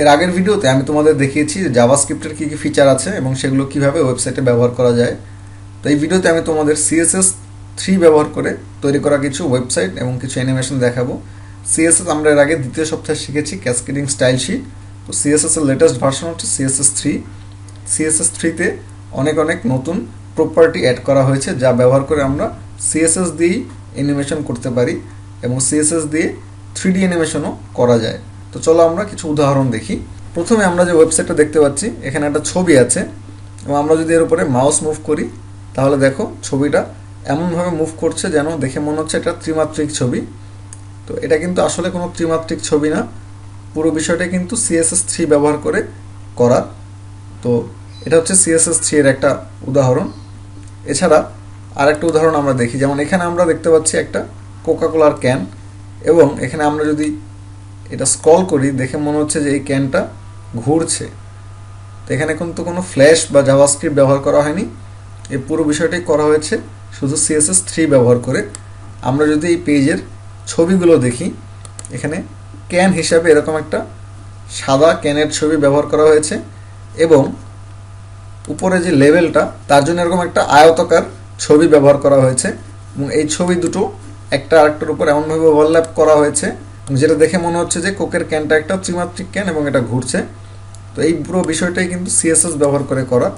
এর আগের ভিডিওতে আমি তোমাদের দেখিয়েছি যে জাভাস্ক্রিপ্টের কী কী ফিচার আছে এবং সেগুলো কীভাবে ওয়েবসাইটে ব্যবহার করা যায়। তো এই ভিডিওতে আমি তোমাদের সিএসএস থ্রি ব্যবহার করে তৈরি করা কিছু ওয়েবসাইট এবং কিছু অ্যানিমেশন দেখাবো। সিএসএস আমরা এর আগে দ্বিতীয় সপ্তাহে শিখেছি ক্যাসকেডিং স্টাইল শিট তো সিএসএস এর লেটেস্ট ভার্সন হচ্ছে সিএসএস থ্রি সিএসএস থ্রিতে অনেক অনেক নতুন প্রপার্টি অ্যাড করা হয়েছে যা ব্যবহার করে আমরা সিএসএস দিয়েই অ্যানিমেশন করতে পারি এবং সিএসএস দিয়ে থ্রি ডি অ্যানিমেশনও করা যায়। তো চলো আমরা কিছু উদাহরণ দেখি। প্রথমে আমরা যে ওয়েবসাইটটা দেখতে পাচ্ছি, এখানে একটা ছবি আছে। এবং আমরা যদি এর উপরে মাউস মুভ করি, তাহলে দেখো ছবিটা এমনভাবে মুভ করছে যেন দেখে মনে হচ্ছে এটা ত্রিমাত্রিক ছবি। তো এটা কিন্তু আসলে কোনো ত্রিমাত্রিক ছবি না। পুরো বিষয়টা কিন্তু সিএসএস থ্রি ব্যবহার করে করা। তো এটা হচ্ছে সিএসএস থ্রি এর একটা উদাহরণ। এছাড়া আর একটা উদাহরণ আমরা দেখি। যেমন এখানে আমরা দেখতে পাচ্ছি একটা কোকাকোলার ক্যান এবং এখানে আমরা যদি এটা স্ক্রল করি, দেখে মনে হচ্ছে যে এই ক্যানটা ঘুরছে। তো এখানে কিন্তু কোনো ফ্ল্যাশ বা জাভাস্ক্রিপ্ট ব্যবহার করা হয়নি। এই পুরো বিষয়টাই করা হয়েছে শুধু সিএসএস থ্রি ব্যবহার করে। আমরা যদি এই পেজের ছবিগুলো দেখি, এখানে ক্যান হিসাবে এরকম একটা সাদা ক্যানের ছবি ব্যবহার করা হয়েছে এবং উপরে যে লেভেলটা, তার জন্য এরকম একটা আয়তকার ছবি ব্যবহার করা হয়েছে। এবং এই ছবি দুটো একটা আরেকটার উপর এমনভাবে ওভারল্যাপ করা হয়েছে যেটা দেখে মনে হচ্ছে যে কোকের ক্যানটা একটা ত্রিমাত্রিক ক্যান এবং এটা ঘুরছে। তো এই পুরো বিষয়টাই কিন্তু সিএসএস ব্যবহার করে করা।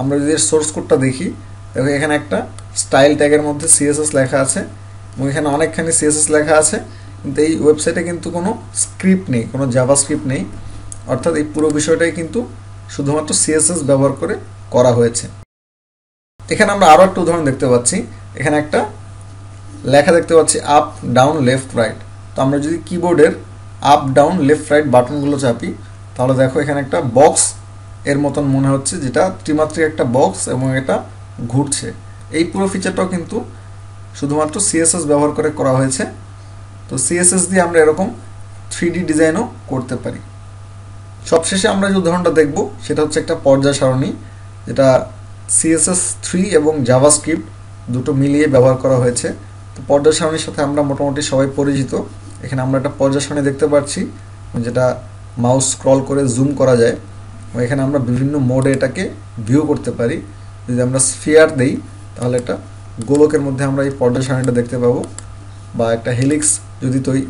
আমরা যদি সোর্স কোডটা দেখি এবং এখানে একটা স্টাইল ট্যাগের মধ্যে সিএসএস লেখা আছে এবং এখানে অনেকখানি সিএসএস লেখা আছে। কিন্তু এই ওয়েবসাইটে কিন্তু কোনো স্ক্রিপ্ট নেই, কোনো জাভা স্ক্রিপ্ট নেই। অর্থাৎ এই পুরো বিষয়টাই কিন্তু শুধুমাত্র সিএসএস ব্যবহার করে করা হয়েছে। এখানে আমরা আরও একটা উদাহরণ দেখতে পাচ্ছি। এখানে একটা লেখা দেখতে পাচ্ছি আপ ডাউন লেফট রাইট তো আমরা যদি কিবোর্ডের আপ ডাউন লেফট রাইট বাটনগুলো চাপি, তাহলে দেখো এখানে একটা বক্স এর মতন মনে হচ্ছে, যেটা ত্রিমাত্রিক একটা বক্স এবং এটা ঘুরছে। এই পুরো ফিচারটাও কিন্তু শুধুমাত্র সিএসএস ব্যবহার করে করা হয়েছে। তো সিএসএস দিয়ে আমরা এরকম থ্রি ডিজাইনও করতে পারি। সবশেষে আমরা যে উদাহরণটা দেখব, সেটা হচ্ছে একটা পর্যায় সারণী, যেটা সিএসএস থ্রি এবং জাভাস্ক্রিপ্ট দুটো মিলিয়ে ব্যবহার করা হয়েছে। তো পর্যায় সারণীর সাথে আমরা মোটামুটি সবাই পরিচিত। এখানে আমরা একটা পর্যায় দেখতে পাচ্ছি, যেটা মাউস স্ক্রল করে জুম করা যায়। এখানে আমরা বিভিন্ন মোডে এটাকে ভিউ করতে পারি। যদি আমরা স্ফিয়ার দেই, তাহলে একটা গোলকের মধ্যে আমরা এই পর্যায় সারণীটা দেখতে পাবো। বা একটা হেলিক্স যদি তৈরি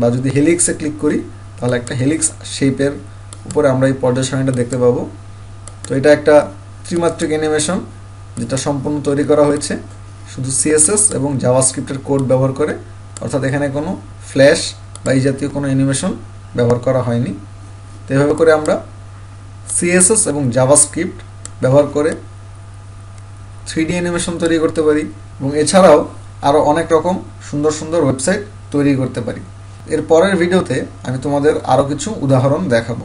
বা যদি হেলিক্সে ক্লিক করি, তাহলে একটা হেলিক্স শেপের উপরে আমরা এই পর্যায় সারণীটা দেখতে পাবো। তো এটা একটা ত্রিমাত্রিক অ্যানিমেশন যেটা সম্পূর্ণ তৈরি করা হয়েছে। শুধু সিএসএস এবং জাভাস্ক্রিপ্টের কোড ব্যবহার করে অর্থাৎ এখানে কোনো ফ্ল্যাশ বা এই জাতীয় কোনো অ্যানিমেশন ব্যবহার করা হয়নি। তো এভাবে করে আমরা সিএসএস এবং জাভাস্ক্রিপ্ট ব্যবহার করে থ্রি ডি অ্যানিমেশন তৈরি করতে পারি এবং এছাড়াও আরও অনেক রকম সুন্দর সুন্দর ওয়েবসাইট তৈরি করতে পারি। এর পরের ভিডিওতে আমি তোমাদের আরও কিছু উদাহরণ দেখাবো।